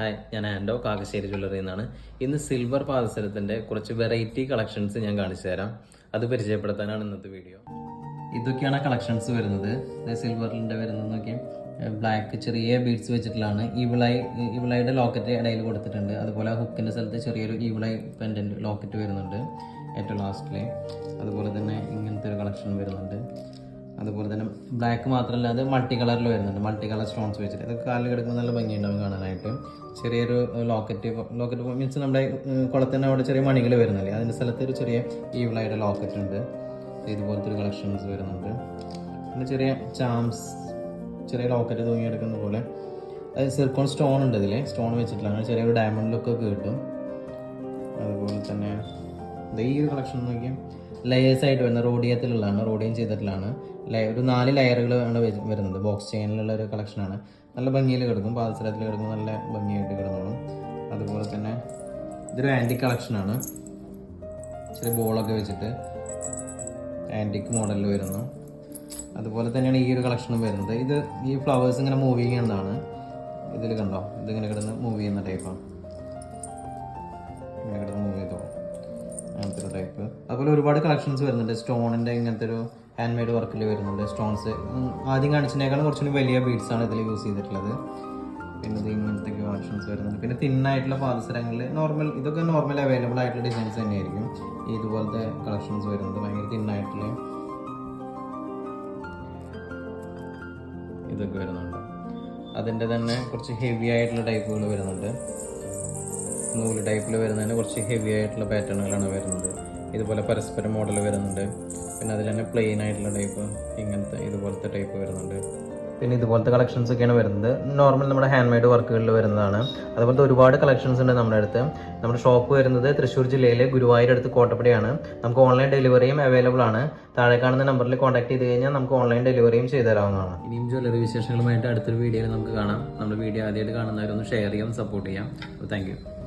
Hi ഞാൻ ആൻഡോ Kakkassery jewellery എന്നാണ്. ഇന്ന് സിൽവർ പാദസരത്തിന്റെ കുറച്ച് വെറൈറ്റി കളക്ഷൻസ് ഞാൻ കാണിച്ചു തരാം. അത് പരിചയപ്പെടുത്താനാണ് ഇന്നത്തെ വീഡിയോ. ഇതൊക്കെയാണ് കളക്ഷൻസ് വരുന്നത്. സിൽവറിന്റെ വരുന്നതൊക്കെ ബ്ലാക്ക് ചെറിയ ബീഡ്സ് വെച്ചിട്ടുള്ളതാണ്. ഈ ഈവിളായുടെ ലോക്കറ്റ് ഇടയിൽ കൊടുത്തിട്ടുണ്ട്. അതുപോലെ ഹുക്കിന്റെ സ്ഥലത്ത് ചെറിയൊരു ഈവിളായി പെൻഡന്റ് ലോക്കറ്റ് വരുന്നുണ്ട് ഏറ്റവും ലാസ്റ്റിൽ അതുപോലെ തന്നെ ഇങ്ങനത്തെ ഒരു കളക്ഷൻ വരുന്നുണ്ട്. അതുപോലെ തന്നെ ബ്ലാക്ക് മാത്രമല്ല അത് മൾട്ടി കളറിൽ വരുന്നുണ്ട്. മൾട്ടി കളർ സ്റ്റോൺസ് വെച്ചിട്ട്. ഇതൊക്കെ കാലിൽ കിടക്കുമ്പോൾ നല്ല ഭംഗിയുണ്ടാവും കാണാനായിട്ട്. ചെറിയൊരു ലോക്കറ്റ് ലോക്കറ്റ് മീൻസ് നമ്മുടെ കുളത്തിന്റെ അവിടെ ചെറിയ മണികൾ വരുന്നില്ലേ? അതിന്റെ സ്ഥലത്ത് ഒരു ചെറിയ ഈവിളായിട്ട് ലോക്കറ്റ് ഉണ്ട്. ഇതുപോലത്തെ ഒരു കളക്ഷൻസ് വരുന്നുണ്ട്. പിന്നെ ചെറിയ ചാംസ് ചെറിയ ലോക്കറ്റ് തൂങ്ങിയെടുക്കുന്ന പോലെ. അത് സിർക്കോൺ സ്റ്റോൺ ഉണ്ട് ഇതിൽ സ്റ്റോൺ വെച്ചിട്ടുള്ള അങ്ങനെ ചെറിയൊരു ഡയമണ്ട് ലുക്കൊക്കെ കിട്ടും. അതുപോലെ തന്നെ ദേ ഈ ഒരു കളക്ഷൻ നോക്കിയാൽ ലെയേഴ്സ് ആയിട്ട് വരുന്ന റോഡിയത്തിലുള്ളതാണ് റോഡിയം ചെയ്തിട്ടുള്ളതാണ്. ഒരു നാല് ലെയറുകൾ ആണ് വരുന്നത്. ബോക്സ് ചെയിനിലുള്ള ഒരു കളക്ഷനാണ് നല്ല ഭംഗിയിൽ കിടക്കും പാദസരത്തിൽ കിടക്കും നല്ല ഭംഗിയായിട്ട് കിടന്നോളും. അതുപോലെ തന്നെ ഇതൊരു ആന്റിക് കളക്ഷനാണ് ചെറിയ ബോളൊക്കെ വെച്ചിട്ട് ആന്റിക് മോഡലിൽ വരുന്നു. അതുപോലെ തന്നെയാണ് ഈ ഒരു കളക്ഷനും വരുന്നത്. ഇത് ഈ ഫ്ലവേഴ്സ് ഇങ്ങനെ മൂവ് ചെയ്യുന്നതാണ്. ഇതിൽ കണ്ടോ? ഇതിങ്ങനെ കിടന്ന് മൂവ് ചെയ്യുന്ന ടൈപ്പാണ് ടൈപ്പ് അതുപോലെ ഒരുപാട് കളക്ഷൻസ് വരുന്നുണ്ട്. സ്റ്റോണിന്റെ ഇങ്ങനത്തെ ഒരു ഹാൻഡ് മെയ്ഡ് വർക്കിൽ വരുന്നുണ്ട് സ്റ്റോൺസ് ആദ്യം കാണിച്ചതിനേക്കാളും കുറച്ചുകൂടി വലിയ ബീഡ്സ് ആണ് ഇതിൽ യൂസ് ചെയ്തിട്ടുള്ളത്. പിന്നെ ഇങ്ങനത്തെ കളക്ഷൻസ് വരുന്നുണ്ട്. പിന്നെ തിന്നായിട്ടുള്ള പാദസരങ്ങളിൽ നോർമൽ ഇതൊക്കെ നോർമൽ അവൈലബിൾ ആയിട്ടുള്ള ഡിസൈൻസ് തന്നെയായിരിക്കും. ഇതുപോലത്തെ കളക്ഷൻസ് വരുന്നത് ഭയങ്കര തിന്നായിട്ടുള്ള ഇതൊക്കെ വരുന്നുണ്ട്. അതിന്റെ തന്നെ കുറച്ച് ഹെവി ആയിട്ടുള്ള ടൈപ്പുകൾ വരുന്നുണ്ട്. നൂൽ ടൈപ്പിൽ വരുന്നതിന് കുറച്ച് ഹെവി ആയിട്ടുള്ള പാറ്റേണുകളാണ് വരുന്നത്. ഇതുപോലെ പരസ്പരം മോഡൽ വരുന്നുണ്ട്. പിന്നെ അതിൽ തന്നെ പ്ലെയിൻ ആയിട്ടുള്ള ടൈപ്പ് ഇങ്ങനത്തെ ഇതുപോലത്തെ ടൈപ്പ് വരുന്നുണ്ട്. പിന്നെ ഇതുപോലത്തെ കളക്ഷൻസ് ഒക്കെയാണ് വരുന്നത്. നോർമൽ നമ്മുടെ ഹാൻഡ് മെയ്ഡ് വർക്കുകളിൽ വരുന്നതാണ്. അതുപോലത്തെ ഒരുപാട് കളക്ഷൻസ് ഉണ്ട് നമ്മുടെ അടുത്ത്. നമ്മുടെ ഷോപ്പ് വരുന്നത് തൃശ്ശൂർ ജില്ലയിലെ ഗുരുവായൂർ അടുത്ത് കോട്ടപ്പടിയാണ്. നമുക്ക് ഓൺലൈൻ ഡെലിവറിയും അവൈലബിൾ ആണ്. താഴെ കാണുന്ന നമ്പറിൽ കോൺടാക്ട് ചെയ്ത് കഴിഞ്ഞാൽ നമുക്ക് ഓൺലൈൻ ഡെലിവറിയും ചെയ്തു തരാവുന്നതാണ്. ഇനിയും ജ്വല്ലറി വിശേഷങ്ങളുമായിട്ട് അടുത്തൊരു വീഡിയോയിൽ നമുക്ക് കാണാം. നമ്മുടെ വീഡിയോ ആദ്യമായിട്ട് കാണുന്നവരൊന്ന് ഷെയർ ചെയ്യാം സപ്പോർട്ട് ചെയ്യാം. താങ്ക്